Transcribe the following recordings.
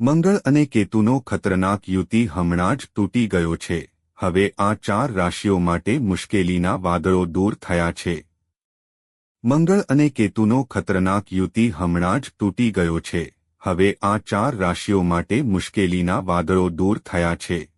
મંગળ અને કેતુનો ખતરનાક યુતિ હમણાં જ તૂટી ગયો છે. હવે આ ચાર રાશિઓ માટે મુશ્કેલીના વાદળો દૂર થયા છે. મંગળ અને કેતુનો ખતરનાક યુતિ હમણાં જ તૂટી ગયો છે. હવે આ ચાર રાશિઓ માટે મુશ્કેલીના વાદળો દૂર થયા છે.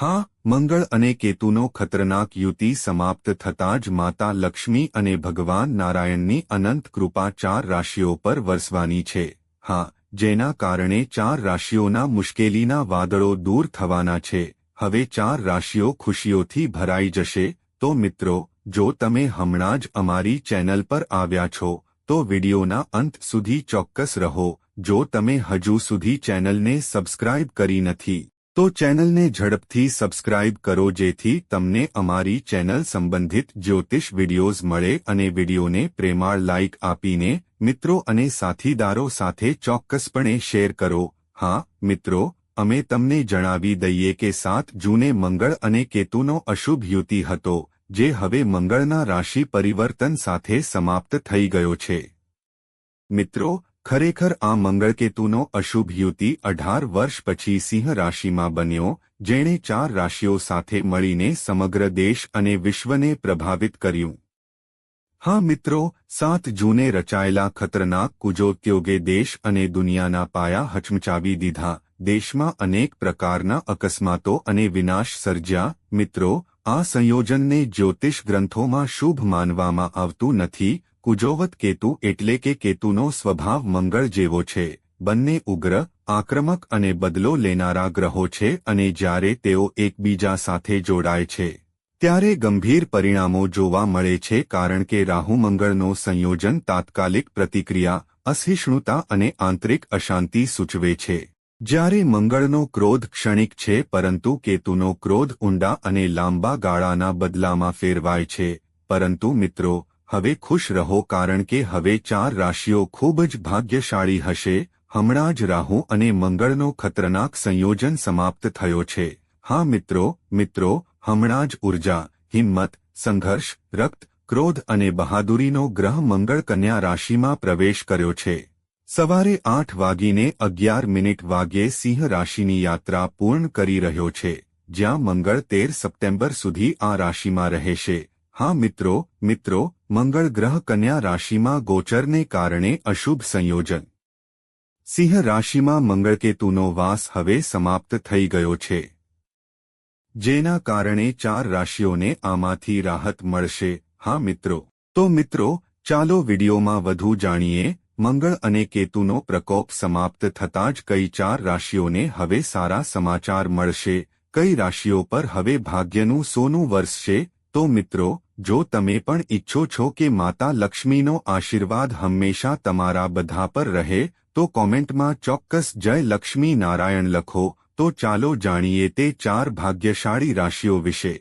હા, મંગળ અને કેતુનો ખતરનાક યુતિ સમાપ્ત થતાં જ માતા લક્ષ્મી અને ભગવાન નારાયણની અનંત કૃપા ચાર રાશિઓ પર વરસવાની છે. હા જેના કારણે ચાર રાશિઓના મુશ્કેલીના વાદળો દૂર થવાના છે. હવે ચાર રાશિઓ ખુશીઓથી ભરાઈ જશે. તો મિત્રો, જો તમે હમણાં જ અમારી ચેનલ પર આવ્યા છો, તો વિડિયોના અંત સુધી ચોક્કસ રહો. જો તમે હજુ સુધી ચેનલને સબસ્ક્રાઇબ કરી નથી તો ચેનલને ઝડપથી સબસ્ક્રાઇબ કરો જેથી તમને અમારી ચેનલ સંબંધિત જ્યોતિષ વિડિયોઝ મળે અને વિડિયોને પ્રેમાળ લાઇક આપીને મિત્રો અને સાથીદારો સાથે ચોક્કસપણે શેર કરો. હા, મિત્રો, અમે તમને જણાવી દઈએ કે સાત જૂને મંગળ અને કેતુનો અશુભ યુતિ હતો, જે હવે મંગળના રાશિ પરિવર્તન સાથે સમાપ્ત થઈ ગયો છે. મિત્રો ખરેખર આ મંગળકેતુનો અશુભ યુતિ અઢાર વર્ષ પછી સિંહ રાશિમાં બન્યો, જેણે ચાર રાશિઓ સાથે મળીને સમગ્ર દેશ અને વિશ્વને પ્રભાવિત કર્યું. હા મિત્રો, સાત જૂને રચાયેલા ખતરનાક કુજોત્યોગે દેશ અને દુનિયાના પાયા હચમચાવી દીધા. દેશમાં અનેક પ્રકારના અકસ્માતો અને વિનાશ સર્જ્યા. મિત્રો, આ સંયોજનને જ્યોતિષ ગ્રંથોમાં શુભ માનવામાં આવતું નથી કુજોવત કેતુ એટલે કે કેતુનો સ્વભાવ મંગળ જેવો છે. બંને ઉગ્ર, આક્રમક અને બદલો લેનારા ગ્રહો છે અને જ્યારે તેઓ એકબીજા સાથે જોડાય છે, ત્યારે ગંભીર પરિણામો જોવા મળે છે કારણ કે રાહુ મંગળનો સંયોજન તાત્કાલિક પ્રતિક્રિયા, અસહિષ્ણુતા અને આંતરિક અશાંતિ સૂચવે છે. જ્યારે મંગળનો ક્રોધ ક્ષણિક છે પરંતુ કેતુનો ક્રોધ ઊંડા અને લાંબા ગાળાના બદલામાં ફેરવાય છે, પરંતુ મિત્રો હવે ખુશ રહો કારણ કે હવે ચાર રાશિઓ ખૂબ જ ભાગ્યશાળી હશે. હમણાં જ રાહુ અને મંગળનો ખતરનાક સંયોજન સમાપ્ત થયો છે. હા મિત્રો મિત્રો, હમણાં જ ઊર્જા, હિંમત, સંઘર્ષ, રક્ત, ક્રોધ અને બહાદુરીનો ગ્રહ મંગળ કન્યા રાશિમાં પ્રવેશ કર્યો છે. સવારે આઠ વાગીને અગિયાર મિનિટ વાગ્યે સિંહ રાશિની યાત્રા પૂર્ણ કરી રહ્યો છે. જ્યાં મંગળ તેર સપ્ટેમ્બર સુધી આ રાશિમાં રહેશે. હા મિત્રો મિત્રો મંગળ ગ્રહ કન્યા રાશિમાં ગોચરને કારણે અશુભ સંયોજન. સિંહ રાશિમાં મંગળકેતુનો વાસ હવે સમાપ્ત થઈ ગયો છે. જેના કારણે ચાર રાશિઓને આમાંથી રાહત મળશે. હા મિત્રો, તો મિત્રો, ચાલો વિડીયોમાં વધુ જાણીએ, મંગળ અને કેતુનો પ્રકોપ સમાપ્ત થતાં જ કઈ ચાર રાશિઓને હવે સારા સમાચાર મળશે? કઈ રાશિઓ પર હવે ભાગ્યનું સોનું વરસશે? તો મિત્રો જો તમે પણ ઈચ્છો છો કે માતા લક્ષ્મીનો આશીર્વાદ હંમેશા તમારા બધા પર રહે, તો કોમેન્ટમાં ચોક્કસ જય લક્ષ્મી નારાયણ લખો, તો ચાલો જાણીએ તે ચાર ભાગ્યશાળી રાશિઓ વિશે.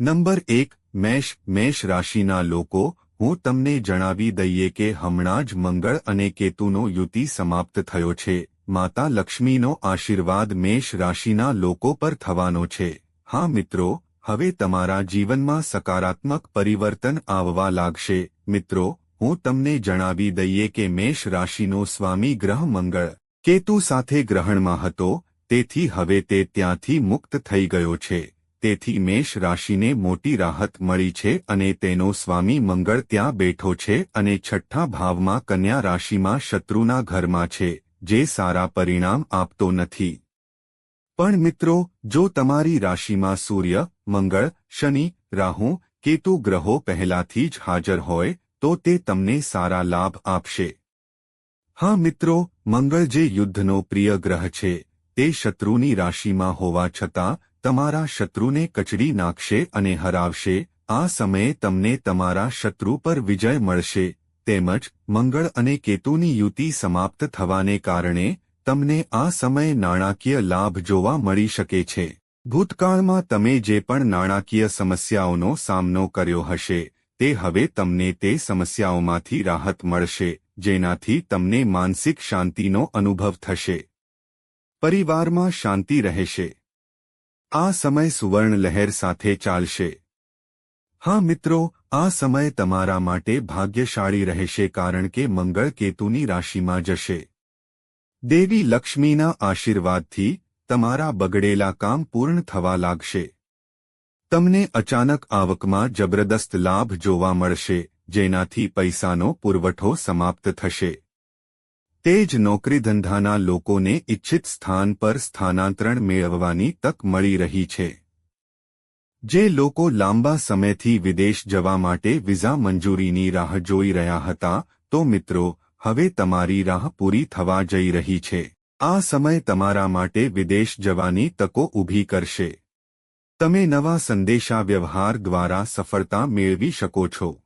નંબર એક, મેષ મેષ રાશિના લોકો, હું તમને જણાવી દઈએ કે હમણાં જ મંગળ અને કેતુનો યુતિ સમાપ્ત થયો છે. માતા લક્ષ્મીનો આશીર્વાદ મેષ રાશિના લોકો પર થવાનો છે. હા મિત્રો હવે તમારા જીવનમાં સકારાત્મક પરિવર્તન આવવા લાગશે. મિત્રો, હું તમને જણાવી દઈએ કે મેષ રાશિનો સ્વામી ગ્રહ મંગળ કેતુ સાથે ગ્રહણમાં હતો, તેથી હવે તે ત્યાંથી મુક્ત થઈ ગયો છે. તેથી મેષ રાશિને મોટી રાહત મળી છે અને તેનો સ્વામી મંગળ ત્યાં બેઠો છે અને છઠ્ઠા ભાવમાં કન્યા રાશિમાં શત્રુના ઘરમાં છે, જે સારા પરિણામ આપતો નથી. પણ મિત્રો, જો તમારી રાશિમાં સૂર્ય, મંગળ, શનિ, રાહુ, કેતુ ગ્રહો પહેલાથી જ હાજર હોય, તો તે તમને સારા લાભ આપશે. હા મિત્રો, મંગળ જે યુદ્ધનો પ્રિય ગ્રહ છે, તે શત્રુની રાશિમાં હોવા છતાં, તમારા શત્રુને કચડી નાખશે અને હરાવશે, આ સમયે તમને તમારા શત્રુ પર વિજય મળશે. તેમજ, મંગળ અને કેતુની યુતિ સમાપ્ત થવાને કારણે તમને આ સમયે નાણાકીય લાભ જોવા મળી શકે છે. ભૂતકાળમાં તમે જે પણ નાણાકીય સમસ્યાઓનો સામનો કર્યો હશે, તે હવે તમને તે સમસ્યાઓમાંથી રાહત મળશે, જેનાથી તમને માનસિક શાંતિનો અનુભવ થશે. પરિવારમાં શાંતિ રહેશે. આ સમય સુવર્ણ લહેર સાથે ચાલશે. હા મિત્રો, આ સમય તમારા માટે ભાગ્યશાળી રહેશે કારણ કે મંગળ કેતુની રાશિમાં જશે. દેવી લક્ષ્મીના આશીર્વાદથી તમારા બગડેલા કામ પૂર્ણ થવા લાગશે. તમને અચાનક આવકમાં જબરદસ્ત લાભ જોવા મળશે, જેનાથી પૈસાનો પુરવઠો સમાપ્ત થશે. તે જ નોકરી ધંધાના લોકોને ઇચ્છિત સ્થાન પર સ્થાનાંતરણ મેળવવાની તક મળી રહી છે. જે લોકો લાંબા સમયથી વિદેશ જવા માટે વિઝા મંજૂરીની રાહ જોઈ રહ્યા હતા, તો મિત્રો હવે તમારી રાહ પૂરી થવા જઈ રહી છે. આ સમય તમારા માટે વિદેશ જવાની તકો ઊભી કરશે. તમે નવા સંદેશા વ્યવહાર દ્વારા સફળતા મેળવી શકો છો.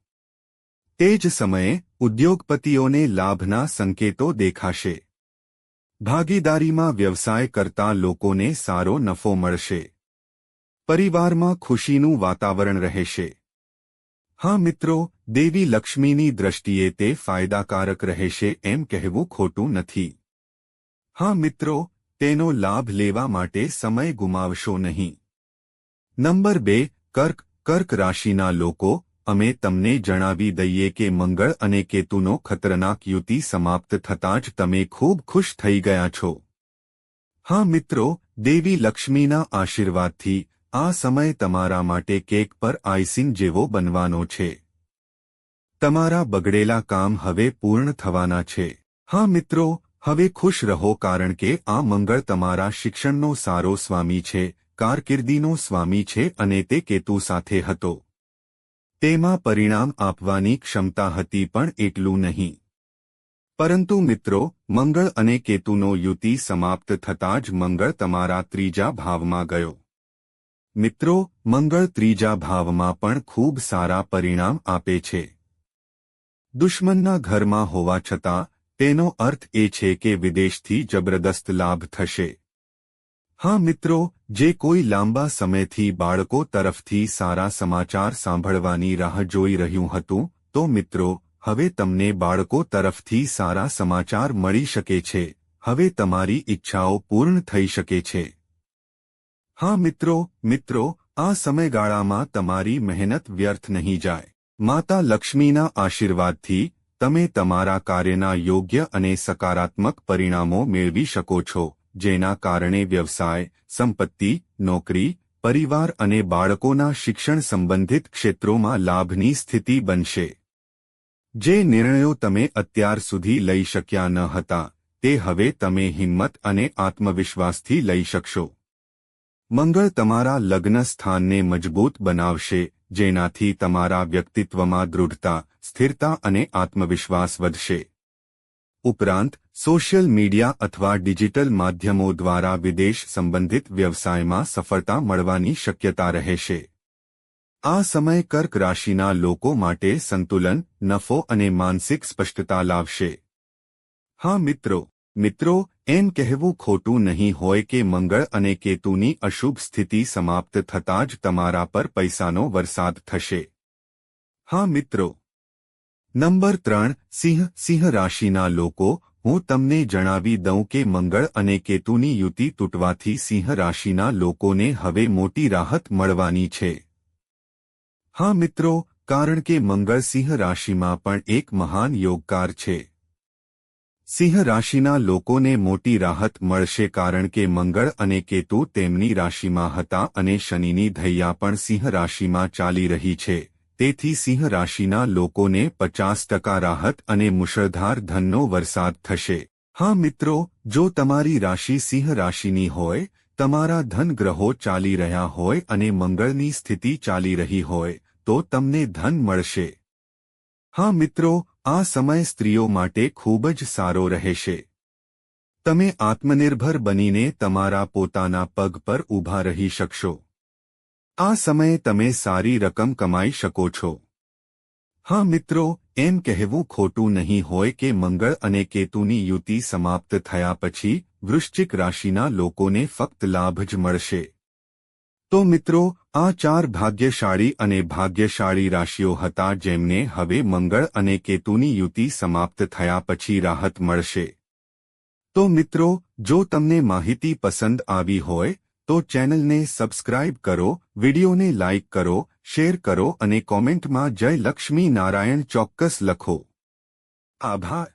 તે જ સમયે, ઉદ્યોગપતિઓને લાભના સંકેતો દેખાશે. ભાગીદારીમાં વ્યવસાય કરતા લોકોને સારો નફો મળશે. પરિવારમાં ખુશીનું વાતાવરણ રહેશે. હા મિત્રો દેવી લક્ષ્મીની દ્રષ્ટિએ તે ફાયદાકારક રહેશે એમ કહેવું ખોટું નથી. હા મિત્રો, તેનો લાભ લેવા માટે સમય ગુમાવશો નહીં. નંબર બે, કર્ક કર્ક રાશિના લોકો, અમે તમને જણાવી દઈએ કે મંગળ અને કેતુનો ખતરનાક યુતિ સમાપ્ત થતાં જ તમે ખૂબ ખુશ થઈ ગયા છો. હા મિત્રો, દેવી લક્ષ્મીના આશીર્વાદથી આ સમય તમારા માટે કેક પર આઈસિંગ જેવો બનવાનો છે. તમારા બગડેલા કામ હવે પૂર્ણ થવાના છે. હા મિત્રો, હવે ખુશ રહો કારણ કે આ મંગળ તમારા શિક્ષણનો સારો સ્વામી છે, કારકિર્દીનો સ્વામી છે અને તે કેતુ સાથે હતો. તેમાં પરિણામ આપવાની ક્ષમતા હતી પણ એટલું નહીં. પરંતુ મિત્રો, મંગળ અને કેતુનો યુતિ સમાપ્ત થતાં જ મંગળ તમારા ત્રીજા ભાવમાં ગયો. મિત્રો, મંગળ ત્રીજા ભાવમાં પણ ખૂબ સારા પરિણામ આપે છે. દુશ્મનના ઘરમાં હોવા છતાં, તેનો અર્થ એ છે કે વિદેશથી જબરદસ્ત લાભ થશે. હા મિત્રો, જે કોઈ લાંબા સમયથી બાળકો તરફથી સારા સમાચાર સાંભળવાની રાહ જોઈ રહ્યું હતું, તો મિત્રો, હવે તમને બાળકો તરફથી સારા સમાચાર મળી શકે છે. હવે તમારી ઈચ્છાઓ પૂર્ણ થઈ શકે છે. હા મિત્રો મિત્રો, આ સમયગાળામાં તમારી મહેનત વ્યર્થ નહીં જાય. માતા લક્ષ્મીના આશીર્વાદથી, તમે તમારા કાર્યના યોગ્ય અને સકારાત્મક પરિણામો મેળવી શકો છો, જેના કારણે વ્યવસાય, સંપત્તિ, નોકરી, પરિવાર અને બાળકોના શિક્ષણ સંબંધિત ક્ષેત્રોમાં લાભની સ્થિતિ બનશે. જે નિર્ણયો તમે અત્યાર સુધી લઈ શક્યા ન હતા, તે હવે તમે હિંમત અને આત્મવિશ્વાસથી લઈ શકશો. મંગળ તમારા લગ્ન સ્થાનને મજબૂત બનાવશે જેનાથી તમારા વ્યક્તિત્વમાં દૃઢતા, સ્થિરતા અને આત્મવિશ્વાસ વધશે. ઉપરાંત, સોશિયલ મીડિયા અથવા ડિજિટલ માધ્યમો દ્વારા વિદેશ સંબંધિત વ્યવસાયમાં સફળતા મળવાની શક્યતા રહેશે. આ સમય કર્ક રાશિના લોકો માટે સંતુલન, નફો અને માનસિક સ્પષ્ટતા લાવશે. હા મિત્રો મિત્રો એમ કહેવું ખોટું નહીં હોય કે મંગળ અને કેતુની અશુભ સ્થિતિ સમાપ્ત થતાં જ તમારા પર પૈસાનો વરસાદ થશે. હા મિત્રો. નંબર ત્રણ, સિંહ સિંહ રાશિના લોકો, હું તમને જણાવી દઉં કે મંગળ અને કેતુની યુતિ તૂટવાથી સિંહ રાશિના લોકોને હવે મોટી રાહત મળવાની છે. હા મિત્રો, કારણ કે મંગળ સિંહ રાશિમાં પણ એક મહાન યોગકાર છે. સિંહ રાશિના લોકોને મોટી રાહત મળશે કારણ કે મંગળ અને કેતુ તેમની રાશિમાં હતા અને શનિની ધૈયા પણ સિંહ રાશિમાં ચાલી રહી છે. તેથી સિંહ રાશિના લોકોને પચાસ ટકા રાહત અને મુશળધાર ધનનો વરસાદ થશે. હા મિત્રો, જો તમારી રાશિ સિંહ રાશિની હોય, તમારા ધન ગ્રહો ચાલી રહ્યા હોય અને મંગળની સ્થિતિ ચાલી રહી હોય, તો તમને ધન મળશે. હા મિત્રો આ સમય સ્ત્રીઓ માટે ખૂબ જ સારો રહેશે. તમે આત્મનિર્ભર બનીને તમારા પોતાના પગ પર ઊભા રહી શકશો. આ સમયે તમે સારી રકમ કમાઈ શકો છો. હા મિત્રો, એમ કહેવું ખોટું નહીં હોય કે મંગળ અને કેતુની યુતિ સમાપ્ત થયા પછી વૃશ્ચિક રાશિના લોકોને ફક્ત લાભ જ મળશે. તો મિત્રો, આ ચાર ભાગ્યશાળી અને ભાગ્યશાળી રાશિઓ હતા જેમને હવે મંગળ અને કેતુની યુતિ સમાપ્ત થયા પછી રાહત મળશે. તો મિત્રો, જો તમને માહિતી પસંદ આવી હોય, તો ચેનલને સબસ્ક્રાઇબ કરો, વિડિયોને લાઇક કરો, શેર કરો અને કોમેન્ટમાં જય લક્ષ્મી નારાયણ ચોક્કસ લખો. આભાર.